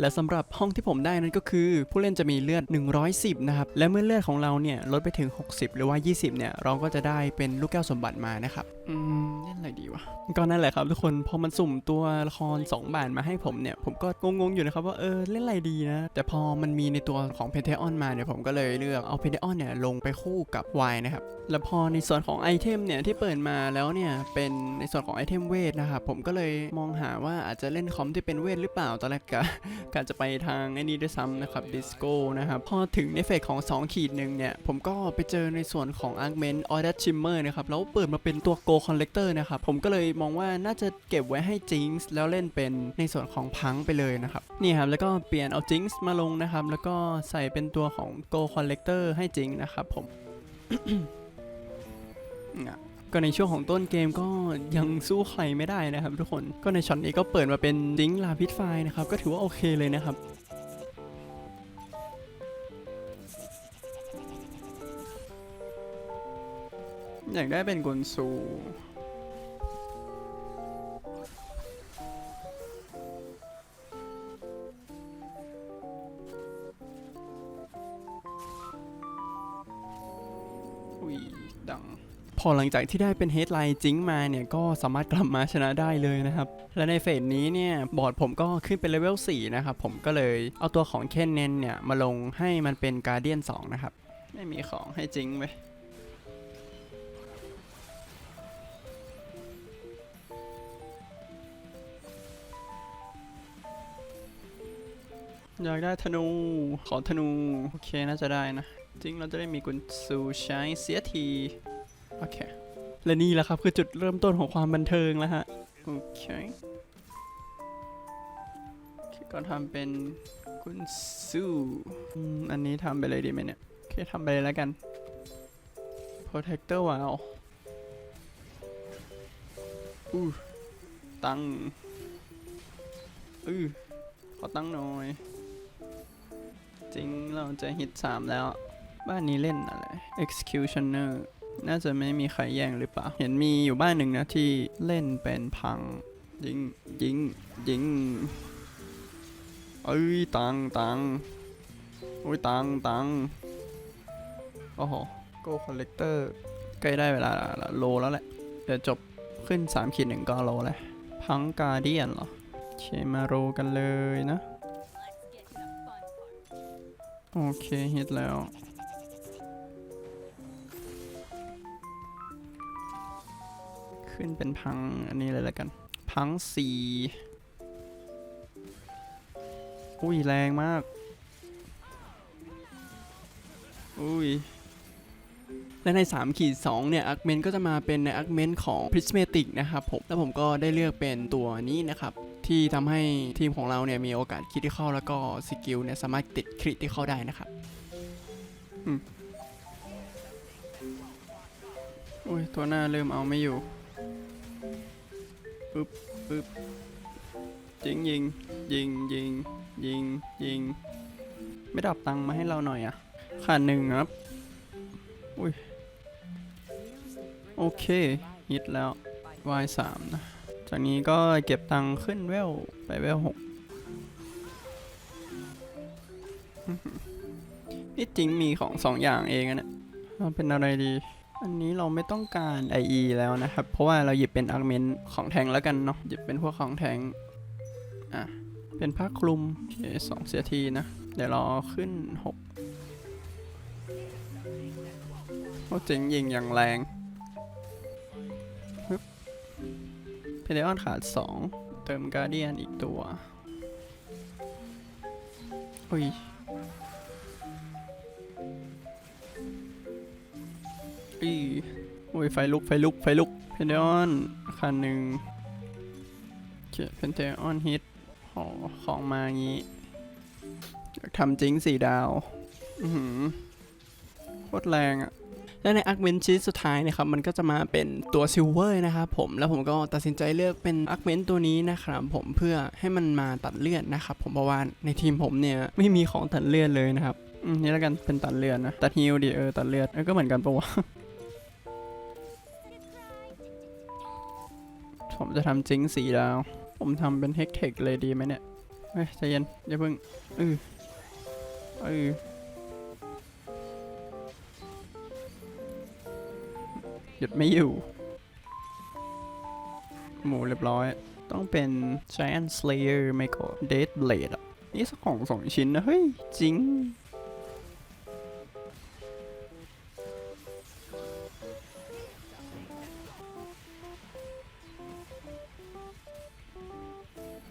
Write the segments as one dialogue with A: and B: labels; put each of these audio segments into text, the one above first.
A: และสำหรับห้องที่ผมได้นั้นก็คือ ผู้เล่นจะมีเลือด 110 นะครับ และเมื่อเลือดของเราเนี่ยลดไปถึง 60 หรือว่า 20 เนี่ย เราก็จะได้เป็นลูกแก้วสมบัติมานะครับ อืมเล่นอะไรดีวะ ก็นั่นแหละครับทุกคน พอมันสุ่มตัวละคร 2 บานมาให้ผมเนี่ย ผมก็งงๆอยู่นะครับว่าเออเล่นอะไรดีนะ แต่พอมันมีในตัวของเพเทออนมาเนี่ยผมก็เลยเลือกเอาเพเทออนเนี่ยลงไปคู่กับวายนะครับ แล้วพอในส่วนของไอเทมเนี่ยที่เปิดมาแล้วเนี่ยเป็นในส่วนของไอเทมเวทนะครับผมก็เลยมองหาว่าอาจจะเล่นคอมที่เป็นเวทหรือเปล่าตอนแรกกะการจะไปทางไอ้นี้ด้วยซ้ำนะครับดิสโก้นะครับพอถึงในเฟสของ2ขีดหนึ่งเนี่ยผมก็ไปเจอในส่วนของ Augment o r d e r Shimmer นะครับแล้วเปิดมาเป็นตัว Go Collector นะครับผมก็เลยมองว่าน่าจะเก็บไว้ให้ Jinx แล้วเล่นเป็นในส่วนของพังไปเลยนะครับนี่ครับแล้วก็เปลี่ยนเอา Jinx มาลงนะครับแล้วก็ใส่เป็นตัวของ Go Collector ให้ Jinx นะครับผม ก็ในช่วงของต้นเกมก็ยังสู้ใครไม่ได้นะครับทุกคนก็ในช็อตนี้ก็เปิดมาเป็นดิงลาพิษไฟนะครับก็ถือว่าโอเคเลยนะครับอยากได้เป็นกุนซูอุ้ยดัง อหลังจากที่ได้เป็นเฮดไลน์จิงมาเนี่ยก็สามารถกลับมาชนะได้เลยนะครับ และในเฟสนี้เนี่ยบอร์ดผมก็ขึ้นเป็นเลเวล4นะครับ ผมก็เลยเอาตัวของเคนเนนเนี่ยมาลงให้มันเป็นการเดียน2นะครับ ไม่มีของให้จิงไหมอยากได้ธนู ขอธนู โอเค น่าจะได้นะ จริงเราจะได้มีกุญซูใช้เสียที โอเค และนี่แหละครับคือจุดเริ่มต้นของความบันเทิงแล้วฮะ โอเคโอเคก็ทำเป็นกุญซูอืมอันนี้ทำไปเลยดีไหมเนี่ย โอเคทำไปเลยแล้วกัน protector ว้าวอู้ตังอือขอตั้งหน่อย จริงเราจะฮิตสามแล้ว บ้านนี้เล่นอะไร executioner น่าจะไม่มีใครแย่งหรือเปล่า เห็นมีอยู่บ้านหนึ่งนะที่เล่นเป็นพังยิงยิงยิงเอ้ยตังตังโอ้ยตังตังโอ้โห go collector ใกล้ได้เวลาโลแล้วแหละ เดี๋ยวจบขึ้น3ขีดหนึ่งก็โลแล้วพังกาเดียนเหรอเคมาโรกันเลยนะ โอเคฮิตแล้ว ขึ้นเป็นพังอันนี้เลยแล้วกัน พังสี่อุ้ยแรงมาก อุ้ย และใน3ขีด2เนี่ยอาร์เมนก็จะมาเป็นในอาร์เมนของ Prismatic นะครับผม แล้วผมก็ได้เลือกเป็นตัวนี้นะครับ ที่ทำให้ทีมของเราเนี่ยมีโอกาสคริติคอลแล้วก็สกิลเนี่ยสามารถติดคริติคอลได้นะครับอืมอุ้ย ตัวหน้าเริ่มเอาไม่อยู่ ปึ๊บปึ๊บยิงยิงยิงยิงยิงยิงไม่ดับตังมาให้เราหน่อยอะขาดหนึ่งครับ อุ้ย โอเคฮิตแล้ว y 3นะ จากนี้ก็เก็บตังขึ้นเวล ไปเวลหกนี่จริงมีของสองอย่างเองอะเนะเอาเป็นอะไรดี อันนี้เราไม่ต้องการ IE แล้วนะครับ เพราะว่าเราหยิบเป็นอาร์เมนของแทงแล้วกันเนาะ หยิบเป็นพวกของแทง อะ เป็นผ้าคลุมโอเคสองเสียทีนะ เดี๋ยวรอขึ้นหกโอ้เจ๋งยิงอย่างแรงฮึบเพเดออนขาดสองเติมการเดียนอีกตัว อุ้ย อีโอ้ยไฟลุกไฟลุกไฟลุกเพนเดออนคันหนึ่งเขียนเพนเดออนฮิตหอของมางี้อยากทำจริงสี่ดาวอือโคตรแรงอะและในอาร์เมนชีสสุดท้ายนะครับมันก็จะมาเป็นตัวซิลเวอร์นะครับผมแล้วผมก็ตัดสินใจเลือกเป็นอาร์เมนตัวนี้นะครับผมเพื่อให้มันมาตัดเลือดนะครับผมเพราะว่าในทีมผมเนี่ยไม่มีของตัดเลือดเลยนะครับอืมนี่แล้วกันเป็นตัดเลือดนะตัดฮิลดีเออตัดเลือดก็เหมือนกันปะวะ ผมจะทำจิงสีดาว ผมทำเป็นเฮกเทคเลยดีไหมเนี่ยเฮ้ยใจเย็นอย่าเพิ่งเออเออหยุดไม่อยู่ หมูเรียบร้อย ต้องเป็น Giant Slayer ไม่ก็ Dead Blade อะ นี่สักของสองชิ้นนะ เฮ้ย จริง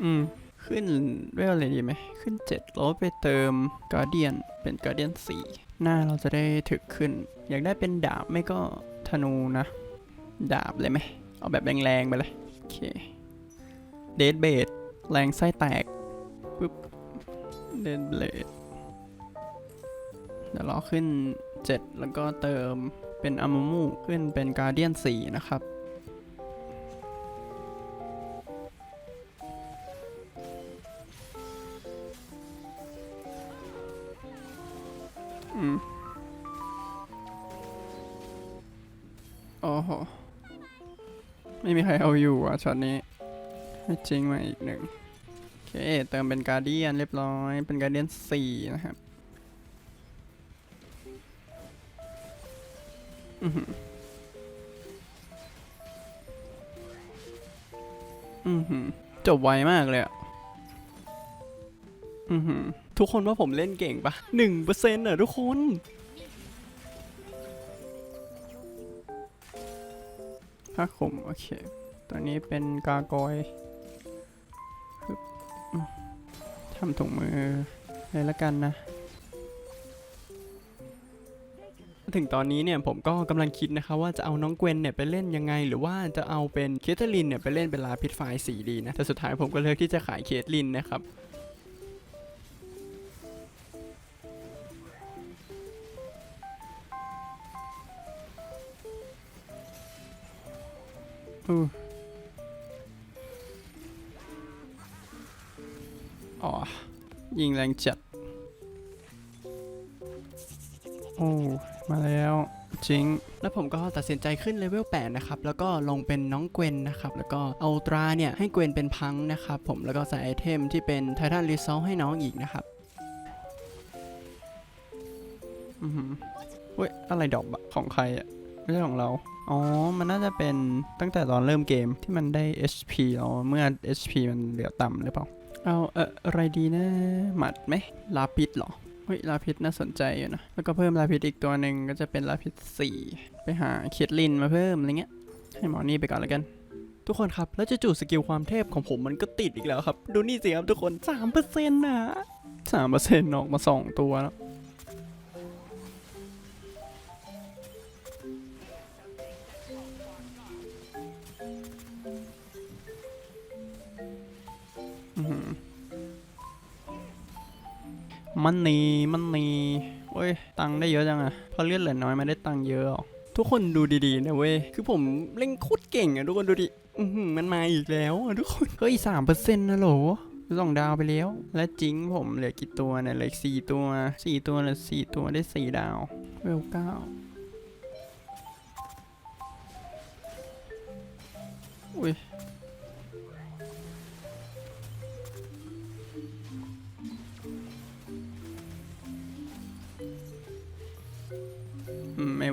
A: อืม ขึ้นเวลอะไรดีไหม ขึ้น7แล้วไปเติมการเดียนเป็นการเดียน4หน้าเราจะได้ถึกขึ้น อยากได้เป็นดาบไม่ก็ธนูนะ ดาบเลยไหม เอาแบบแรงๆไปเลย โอเคเดดเบดแรงไส้แตกปึ๊บเดดเบดเดี๋ยวเราขึ้น 7 แล้วก็เติมเป็นอามูมูขึ้นเป็นการเดียน4นะครับ โอ้โห ไม่มีใครเอาอยู่อะช็อตนี้ ให้จริงมาอีกหนึ่งโอเค เติมเป็นการเดียนเรียบร้อย เป็นการเดียนสี่นะครับอือหืออือหือจบไวมากเลยอะอือหือ ทุกคนว่าผมเล่นเก่งปะหนึ่งเปอร์เซ็นต์อะทุกคน ผ้าคลุมโอเค ตัวนี้เป็นกากอยทำถุงมือเลยละกันนะ ถึงตอนนี้เนี่ยผมก็กำลังคิดนะคะว่าจะเอาน้องเกวนเนี่ยไปเล่นยังไง หรือว่าจะเอาเป็นเคทเธอรีนเนี่ยไปเล่นเป็นลาพิษไฟสีดีนะ แต่สุดท้ายผมก็เลือกที่จะขายเคทลินนะครับ อืออ๋อ ยิงแรงจัด โอ้ มาแล้วจริง แล้วผมก็ตัดสินใจขึ้นเลเวล8นะครับ แล้วก็ลงเป็นน้องเกวนนะครับ แล้วก็เอาตราเนี่ย ให้เกวนเป็นพังนะครับ ผม แล้วก็ใส่ไอเทมที่เป็นไททันรีซอลให้น้องอีกนะครับอือหือเว้ย อะไรดอกอะของใครอะ ไม่ใช่ของเรา อ๋อ มันน่าจะเป็นตั้งแต่ตอนเริ่มเกมที่มันได้ HP แล้วเมื่อ HP มันเหลือต่ำหรือเปล่า เอาเอออะไรดีนะ หมัดไหมลาพิษเหรอ เฮ้ยลาพิษน่าสนใจอยู่นะ แล้วก็เพิ่มลาพิษอีกตัวหนึ่งก็จะเป็นลาพิษ4 ไปหาเคทลินมาเพิ่มอะไรเงี้ย ให้หมอนี่ไปก่อนแล้วกันทุกคนครับ แล้วจู่ๆสกิลความเทพของผมมันก็ติดอีกแล้วครับ ดูนี่สิครับทุกคน 3%นะ3%ออกมา 2 ตัวแล้ว มันนีมันนีเว้ย ตังค์ได้เยอะจังอะพอเลือดเหลือน้อยไม่ได้ตังค์เยอะหรอกทุกคนดูดีๆนะเว้ย คือผมเล่นโคตรเก่งอะทุกคนดูดิ อือหือมันมาอีกแล้วอะทุกคน เฮ้ยสามเปอร์เซ็นต์นะโหลสองดาวไปแล้ว และจริงผมเหลือกี่ตัวเนี่ยเหลือสี่ตัวสี่ตัวเหลือสี่ตัวได้สี่ดาวเวลเก้าอุ้ย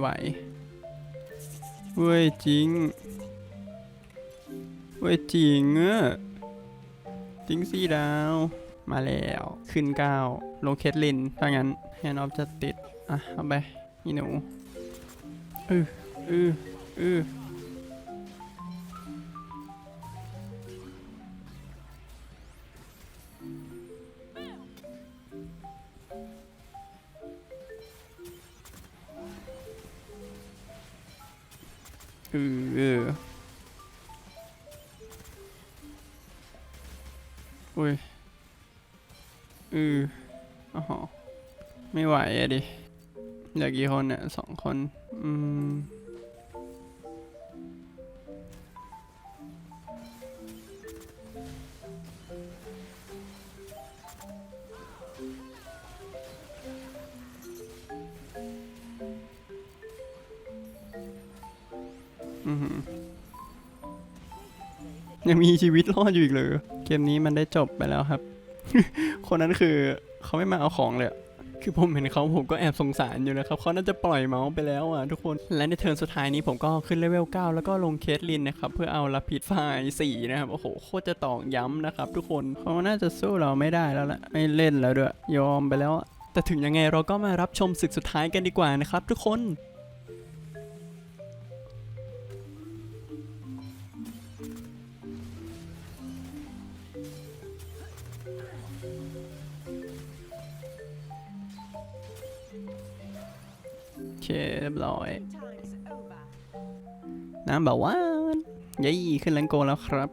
A: ไม่ไหวเว้ยจริงเว้ยจริงเออจริงสี่ดาว มาแล้ว ขึ้นเก้าลงเคสลิน ถ้างั้นแฮนด์ออฟจะติด อะ เอาไปนี่หนูอืออืออืออื อุ้ย อืออ๋อไม่ไหวอะดิเหลือกี่คนเนี่ยสองคน อืม ยังมีชีวิตรอดอยู่อีกเลย กมนี้มันได้จบไปแล้วครับ คนนั้นคือเขาไม่มาเอาของเลย คือผมเห็นเขาผมก็แอบสงสารอยู่นะครับเขาน่าจะปล่อยเมาส์ไปแล้วอะทุกคน และในเทิร์นสุดท้ายนี้ผมก็ขึ้นเลเวล 9 แล้วก็ลงเคสลินนะครับ เพื่อเอาลาพิดไฟ4นะครับ โอ้โห โคตรจะตอกย้ำนะครับ ทุกคนเขาน่าจะสู้เราไม่ได้แล้วละไม่เล่นแล้วด้วย ยอมไปแล้ว แต่ถึงยังไงเราก็มารับชมศึกสุดท้ายกันดีกว่านะครับ ทุกคน เรียบร้อย น้ำแบบว่านยี่ขึ้นแรงโกแล้วครับ